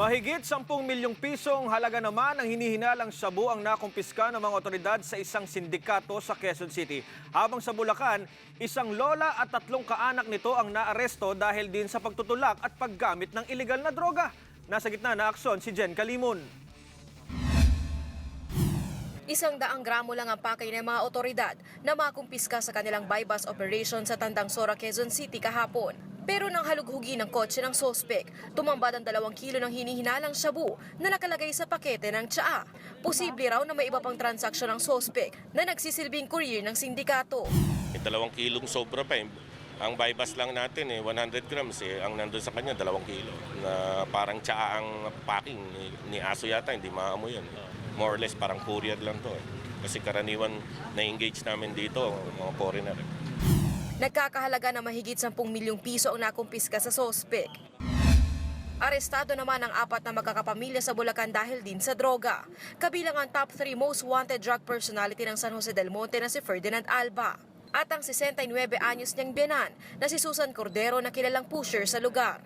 Mahigit 10 milyong pisong halaga naman ang hinihinalang shabu ang nakumpiska ng mga otoridad sa isang sindikato sa Quezon City. Habang sa Bulacan, isang lola at tatlong kaanak nito ang naaresto dahil din sa pagtutulak at paggamit ng iligal na droga. Nasa gitna na aksyon si Jen Kalimon. Isang daang gramo lang ang pakay ng mga otoridad na makumpiska sa kanilang bypass operation sa Tandang Sora, Quezon City kahapon. Pero nang halughugi ng kotse ng sospek, tumambad ang dalawang kilo ng hinihinalang shabu na nakalagay sa pakete ng tsaa. Posible raw na may iba pang transaksyon ng sospek na nagsisilbing courier ng sindikato. May dalawang kilong sobra pa eh. Ang bypass lang natin eh, 100 grams eh. Ang nandun sa kanya, dalawang kilo. Na parang tsaa ang packing ni, ni Aso yata, hindi maamoy yan. eh. More or less, parang courier lang to eh. Kasi karaniwan na-engage namin dito, mga foreigner. eh. Nagkakahalaga na mahigit 10 milyong piso ang nakumpiska sa sospek. Arestado naman ang apat na magkakapamilya sa Bulacan dahil din sa droga. Kabilang ang top 3 most wanted drug personality ng San Jose del Monte na si Ferdinand Alba. At ang 69 anyos niyang biyanan na si Susan Cordero na kilalang pusher sa lugar.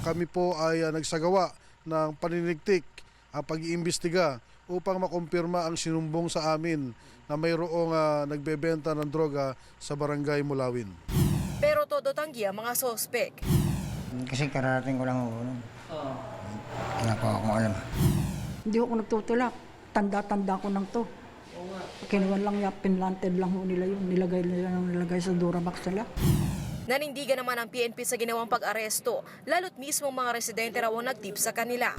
kami po ay ah, nagsagawa ng paninigtik at pag-iimbestiga upang makumpirma ang sinumbong sa amin na mayroong ah, nagbebenta ng droga sa barangay Mulawin. Pero todo tanggi ang mga sospek. Kasi kararating ko lang ako nun. Wala pa akong alam. Hindi ako nagtutulak. Tanda-tanda ko nang to. Kinuha lang ya, pinlanted lang ho nila yun. Nilagay nila ng nilagay sa Duramax nila. Nanindigan naman ang PNP sa ginawang pag-aresto, lalo't mismo mga residente raw ang nagtip sa kanila.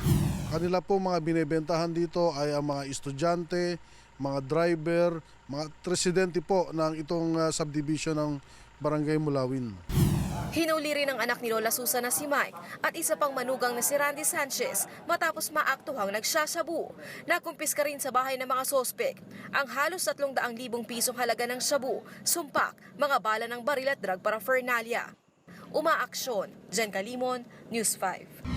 Kanila po mga binebentahan dito ay ang mga estudyante, mga driver, mga residente po ng itong ah, subdivision ng barangay Mulawin. Hinuli rin ang anak ni Lola Susan na si Mike at isa pang manugang na si Randy Sanchez matapos maaktuhang nagsasabu. Nakumpis ka rin sa bahay ng mga sospek ang halos 300,000 pisong halaga ng shabu, sumpak, mga bala ng baril at drug paraphernalia. Umaaksyon, Jen Kalimon, News 5.